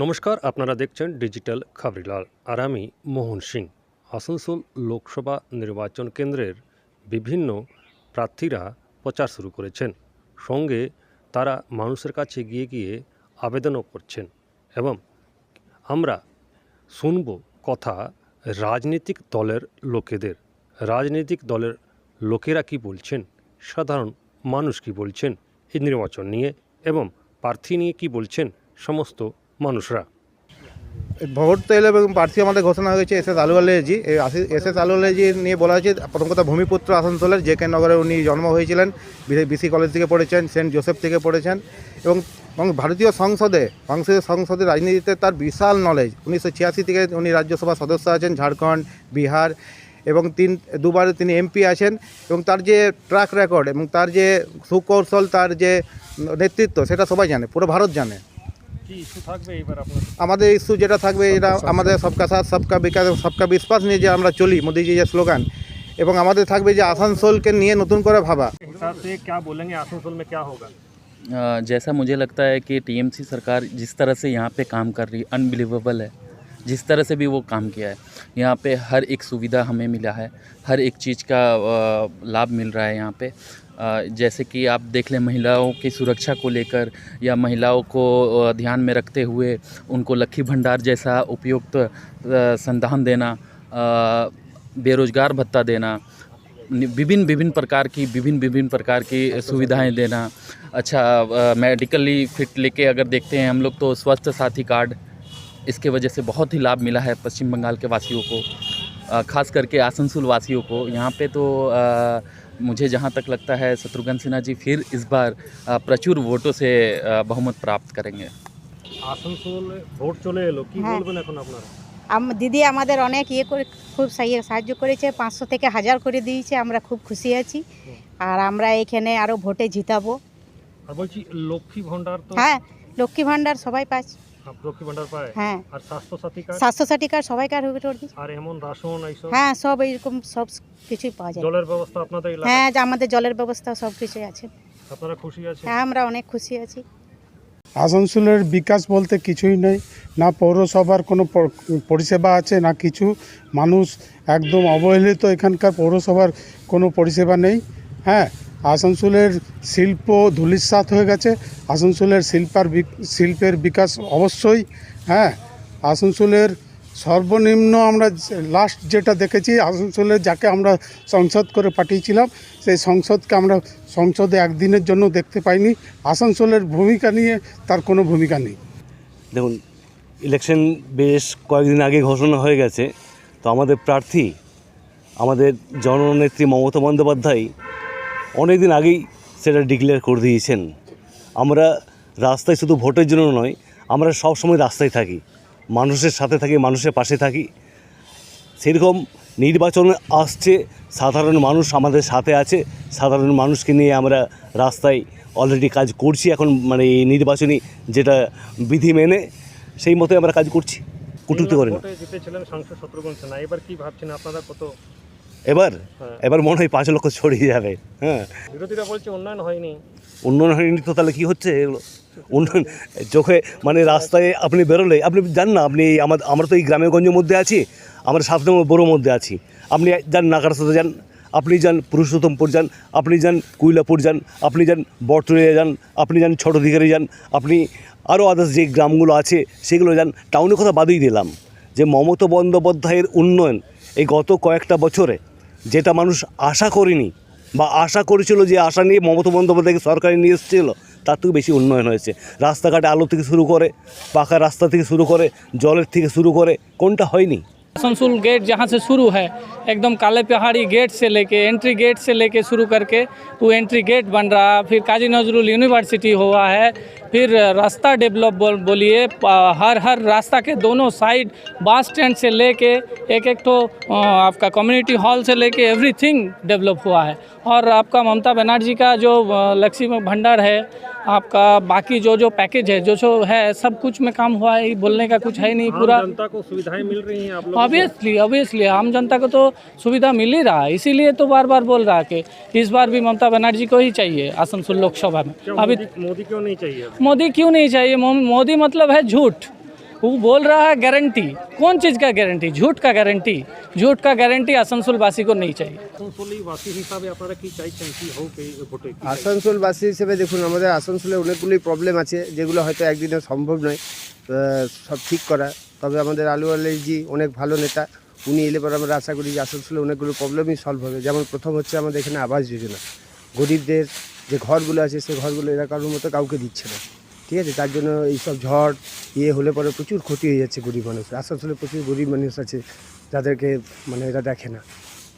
নমস্কার, আপনারা দেখছেন ডিজিটাল খাবরিলাল। আর আমি মোহন সিং। আসানসোল লোকসভা নির্বাচন কেন্দ্রের বিভিন্ন প্রার্থীরা প্রচার শুরু করেছেন। সঙ্গে তারা মানুষের কাছে গিয়ে গিয়ে আবেদনও করছেন এবং আমরা শুনব কথা রাজনৈতিক দলের লোকেদের। রাজনৈতিক দলের লোকেরা কি বলছেন? সাধারণ মানুষ কি বলছেন? এই নির্বাচন নিয়ে এবং প্রার্থী নিয়ে কি বলছেন? সমস্ত মানুষরা। ভোট তো এলো এবং প্রার্থী আমাদের ঘোষণা হয়েছে, এস এস আলুয়ালেজি এস এস আলুয়ালেজি নিয়ে বলা হয়েছে প্রথম কথা ভূমিপুত্র আসানসোলের জে কে নগরে উনি জন্ম হয়েছিলেন বিসি কলেজ থেকে পড়েছেন, সেন্ট জোসেফ থেকে পড়েছেন এবং এবং ভারতীয় সংসদে সংসদীয় সংসদে রাজনীতিতে তার বিশাল নলেজ উনিশশো ছিয়াশি থেকে উনি রাজ্যসভা সদস্য আছেন, ঝাড়খণ্ড, বিহার এবং তিন দুবার তিনি এমপি আছেন এবং তার যে ট্র্যাক রেকর্ড এবং তার যে সুকৌশল, তার যে নেতৃত্ব, সেটা সবাই জানে, পুরো ভারত জানে। আমাদের ইস্যু যেটা থাকবে এটা আমাদের সবকা সাথ সবকা বিকাশ এবং সবকা বিশ্বাস নিয়ে যে আমরা চলি মোদিজি যে স্লোগান এবং আমাদের থাকবে যে আসানসোলকে নিয়ে নতুন করে ভাবা हिसाब से क्या बोलेंगे आसनसोल में क्या होगा अ, जैसा मुझे लगता है कि टीएमसी सरकार जिस तरह से यहाँ पे काम कर रही है अनबिलीवेबल है जिस तरह से भी वो काम किया है यहाँ पे हर एक सुविधा हमें मिला है हर एक चीज़ का अ, लाभ मिल रहा है यहाँ पे अ, जैसे कि आप देख लें महिलाओं की सुरक्षा को लेकर या महिलाओं को ध्यान में रखते हुए उनको लक्खी भंडार जैसा उपयुक्त संधान देना बेरोजगार भत्ता देना विभिन्न विभिन्न प्रकार की विभिन्न विभिन्न प्रकार की सुविधाएँ देना। अच्छा मेडिकली फिट लेके अगर देखते हैं हम लोग तो स्वास्थ्य साथी कार्ड इसके वजह से बहुत ही लाभ मिला है पश्चिम बंगाल के वासियों को। खास करके आसनसोल वासियों को। यहाँ पे तो अ, मुझे जहाँ तक लगता है शत्रुघ्न सिन्हा जी फिर इस बार अ, प्रचुर वोटों से अ, बहुमत प्राप्त करेंगे আসানসোল ভোট চলে এলো কি হ্যাঁ। বলবেন এখন আপনারা আম- দিদি আমাদের অনেক ইয়ে করে খুব সাহায্য- সাহায্য করেছে পাঁচশো থেকে হাজার করে দিয়েছে আমরা খুব খুশি আছি আর আমরা এখানে আরও ভোটে জিতাবো আর বলছি লক্ষ্মী ভান্ডার তো হ্যাঁ লক্ষ্মী ভাণ্ডার সবাই পাচ্ছে আপ- লক্ষ্মী ভান্ডার পায়? হ্যাঁ। আর স্বাস্থ্য সাথী কার্ড স্বাস্থ্য সাথী কার্ড সবাই কার্ড আর এমন রাশন এইসব? হ্যাঁ সব এইরকম সব কিছুই পাওয়া যায়। জলের ব্যবস্থা আপনাদের এলাকায়? হ্যাঁ যে আমাদের জলের ব্যবস্থা সব কিছুই আছে। আপনারা খুশি আছেন? হ্যাঁ আমরা অনেক খুশি আছি। আসানসোলের বিকাশ বলতে কিছুই নেই। না পৌরসভার কোনো পরিষেবা আছে না কিছু। মানুষ একদম অবহেলিত। এখানকার পৌরসভার কোনো পরিষেবা নেই। হ্যাঁ আসানসোলের শিল্প ধূলিসাৎ হয়ে গেছে। আসানসোলের শিল্পার শিল্পের বিকাশ অবশ্যই হ্যাঁ। আসানসোলের সর্বনিম্ন আমরা লাস্ট যেটা দেখেছি, আসানসোলে যাকে আমরা সংসদ করে পাঠিয়েছিলাম, সেই সংসদকে আমরা সংসদে একদিনের জন্য দেখতে পাইনি। আসানসোলের ভূমিকা নিয়ে তার কোনো ভূমিকা নেই। দেখুন ইলেকশন বেশ কয়েকদিন আগে ঘোষণা হয়ে গেছে। তো আমাদের প্রার্থী, আমাদের জননেত্রী মমতা বন্দ্যোপাধ্যায় অনেক দিন আগেই সেটা ডিক্লেয়ার করে দিয়েছেন। আমরা রাস্তায় শুধু ভোটের জন্য নয়, আমরা সব সময় রাস্তায় থাকি, মানুষের সাথে থাকি, মানুষের পাশে থাকি। সেরকম নির্বাচন আসছে, সাধারণ মানুষ আমাদের সাথে আছে, সাধারণ মানুষকে নিয়ে আমরা রাস্তায় অলরেডি কাজ করছি এখন মানে এই নির্বাচনী যেটা বিধি মেনে, সেই মতোই আমরা কাজ করছি। কুটুতে করে না জিতেছিলেন সাংসদ শত্রুঘ্ন সিনহা এবার কি ভাবছেন আপনারা কত এবার? হ্যাঁ। এবার মনে হয় পাঁচ লক্ষ ছড়িয়ে যাবে হ্যাঁ। বিরোধীরা বলছে উন্নয়ন হয়নি। উন্নয়ন হয়নি তো তাহলে কী হচ্ছে? এগুলো উন্নয়ন চোখে মানে রাস্তায় আপনি বেরোলে আপনি জান না আপনি আমার আমরা তো এই গ্রামেগঞ্জের মধ্যে আছি আমরা সাত নম্বর বড়োর মধ্যে আছি। আপনি যান নাকারসাতে যান আপনি যান পুরুষোত্তমপুর যান আপনি যান কুইলাপুর যান আপনি যান বটরিয়া যান আপনি যান ছোট দিঘারি যান আপনি আরও আদার্স যে গ্রামগুলো আছে সেগুলো যান টাউনের কথা বাদই দিলাম যে মমতা বন্দ্যোপাধ্যায়ের উন্নয়ন এই গত কয়েকটা বছরে যেটা মানুষ আশা করেনি বা আশা করেছিল যে আশা নিয়ে মমতা বন্দ্যোপাধ্যায়কে সরকারি নিয়ে এসেছিল, তার থেকে বেশি উন্নয়ন হয়েছে। রাস্তাঘাটে আলো থেকে শুরু করে, পাকা রাস্তা থেকে শুরু করে, জলের থেকে শুরু করে, কোনটা হয়নি? आसनसोल गेट जहाँ से शुरू है, एकदम काले पहाड़ी गेट से लेके एंट्री गेट से लेके शुरू करके वो एंट्री गेट बन रहा। फिर काजी नजरुल यूनिवर्सिटी हुआ है, फिर रास्ता डेवलप बोल, बोलिए हर हर रास्ता के दोनों साइड बस स्टैंड से लेके, एक एक तो आपका कम्युनिटी हॉल से लेके एवरीथिंग डेवलप हुआ है। और आपका ममता बनर्जी का जो लक्ष्मी भंडार है आपका बाकी जो जो पैकेज है जो जो है सब कुछ में काम हुआ है बोलने का कुछ है नहीं पूरा। जनता को सुविधाएँ मिल रही हैं आप लोग ऑब्वियसली ऑब्वियसली आम जनता को तो सुविधा मिल ही रहा है इसीलिए तो बार बार बोल रहा है कि इस बार भी ममता बनर्जी को ही चाहिए आसनसोल लोकसभा में। अभी मोदी क्यों नहीं चाहिए मोदी क्यों नहीं चाहिए? मोदी मतलब है झूठ। वो बोल रहा है गारंटी कौन चीज़ का गारंटी झूठ का गारंटी झूठ का गारंटी आसनसोलवासी को नहीं चाहिए আসানসোলবাসী হিসাবে আপনারা কি চাইছেন কি হোক এই ভোটে আসানসোলবাসী হিসেবে দেখুন আমাদের আসানসোলে অনেকগুলোই প্রবলেম আছে যেগুলো হয়তো একদিনে সম্ভব নয় আহ, সব ঠিক করা তবে আমাদের আলু আলীজি অনেক ভালো নেতা উনি এলে পরে আমরা আশা করি যে আসানসোলে অনেকগুলো প্রবলেমই সলভ হবে যেমন প্রথম হচ্ছে আমাদের এখানে আবাস যোজনা গরিবদের যে ঘরগুলো আছে সেই ঘরগুলো এরা কারোর মতো কাউকে দিচ্ছে না ঠিক আছে, তার জন্য এইসব ঝড় ইয়ে হলে পরে প্রচুর ক্ষতি হয়ে যাচ্ছে গরিব মানুষের আসানসোলে প্রচুর গরিব মানুষ আছে, যাদেরকে মানে এরা দেখে না।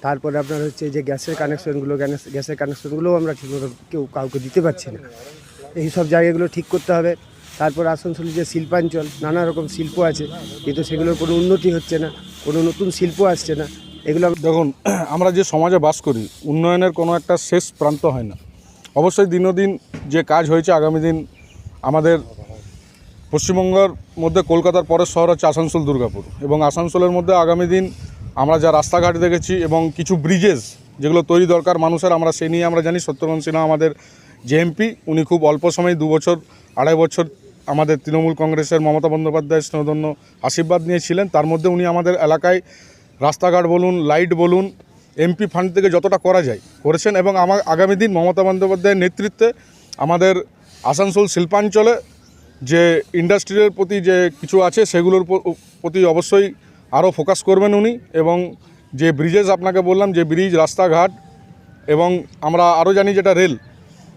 তারপরে আপনার হচ্ছে যে গ্যাসের কানেকশনগুলো গ্যাস গ্যাসের কানেকশনগুলোও আমরা ঠিকমতো কেউ কাউকে দিতে পারছি না। এই সব জায়গাগুলো ঠিক করতে হবে। তারপর আসানসোলে যে শিল্পাঞ্চল, নানা রকম শিল্প আছে, কিন্তু সেগুলোর কোনো উন্নতি হচ্ছে না, কোনো নতুন শিল্প আসছে না। এগুলো দেখুন, আমরা যে সমাজে বাস করি, উন্নয়নের কোনো একটা শেষ প্রান্ত হয় না। অবশ্যই দিনদিন যে কাজ হয়েছে, আগামী দিন আমাদের পশ্চিমবঙ্গের মধ্যে কলকাতার পরের শহর হচ্ছে আসানসোল, দুর্গাপুর। এবং আসানসোলের মধ্যে আগামী দিন আমরা যা রাস্তাঘাট দেখেছি এবং কিছু ব্রিজেস যেগুলো তৈরি দরকার মানুষের, আমরা সেই নিয়ে আমরা জানি। সত্যরঞ্জন সিনহা আমাদের যে এমপি উনি খুব অল্প সময় দু বছর, আড়াই বছর আমাদের তৃণমূল কংগ্রেসের মমতা বন্দ্যোপাধ্যায়ের স্নেহধন্য আশীর্বাদ নিয়েছিলেন তার মধ্যে উনি আমাদের এলাকায় রাস্তাঘাট বলুন লাইট বলুন এমপি ফান্ড থেকে যতটা করা যায় করেছেন এবং আমার আগামী দিন মমতা বন্দ্যোপাধ্যায়ের নেতৃত্বে আমাদের আসানসোল শিল্পাঞ্চলে যে ইন্ডাস্ট্রির প্রতি যে কিছু আছে সেগুলোর প্রতি অবশ্যই আরও ফোকাস করবেন উনি এবং যে ব্রিজেস আপনাকে বললাম, যে ব্রিজ, রাস্তাঘাট এবং আমরা আরও জানি যেটা রেল,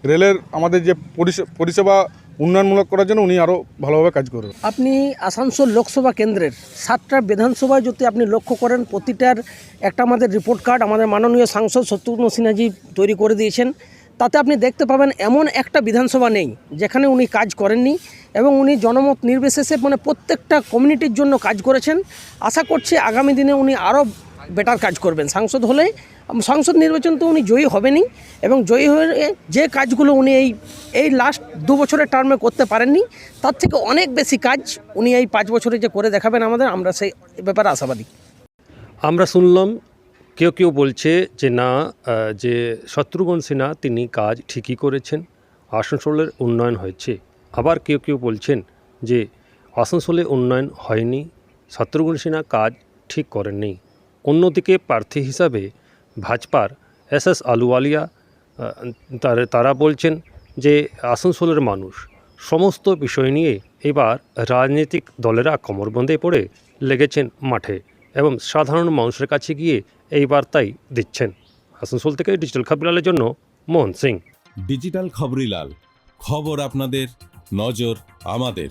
রেলের আমাদের যে পরিষে- পরিষেবা উন্নয়নমূলক করার জন্য উনি আরও ভালোভাবে কাজ করবেন। আপনি আসানসোল লোকসভা কেন্দ্রের সাতটা বিধানসভায় যদি আপনি লক্ষ্য করেন, প্রতিটার একটা আমাদের রিপোর্ট কার্ড আমাদের মাননীয় সাংসদ শত্রুঘ্ন সিনহাজি তৈরি করে দিয়েছেন। তাতে আপনি দেখতে পাবেন এমন একটা বিধানসভা নেই, যেখানে উনি কাজ করেননি এবং উনি জনমত নির্বিশেষে মানে প্রত্যেকটা কমিউনিটির জন্য কাজ করেছেন। আশা করছি আগামী দিনে উনি আরও বেটার কাজ করবেন। সাংসদ হলে, সংসদ নির্বাচন তো উনি জয়ী হবেনি এবং জয়ী হয়ে যে কাজগুলো উনি এই এই লাস্ট দু বছরের টার্মে করতে পারেননি, তার থেকে অনেক বেশি কাজ উনি এই পাঁচ বছরে যে করে দেখাবেন আমাদের, আমরা সেই ব্যাপারে আশাবাদী। আমরা শুনলাম কেউ কেউ বলছে যে, না যে শত্রুঘ্ন সিনহা তিনি কাজ ঠিকই করেছেন, আসানসোলের উন্নয়ন হয়েছে। আবার কেউ কেউ বলছেন যে, আসানসোলে উন্নয়ন হয়নি, শত্রুঘ্ন সিনহা কাজ ঠিক করেননি। অন্যদিকে প্রার্থী হিসাবে ভাজপার এস এস আলুওয়ালিয়া তার- বলছেন যে, আসানসোলের মানুষ সমস্ত বিষয় নিয়ে এবার রাজনৈতিক দলেরা কোমরবন্দে পড়ে লেগেছেন মাঠে এবং সাধারণ মানুষের কাছে গিয়ে এই বার্তাই দিচ্ছেন। আসানসোল থেকে ডিজিটাল খবরিলালের জন্য মোহন সিং। ডিজিটাল খবরিলাল খবর আপনাদের, নজর আমাদের।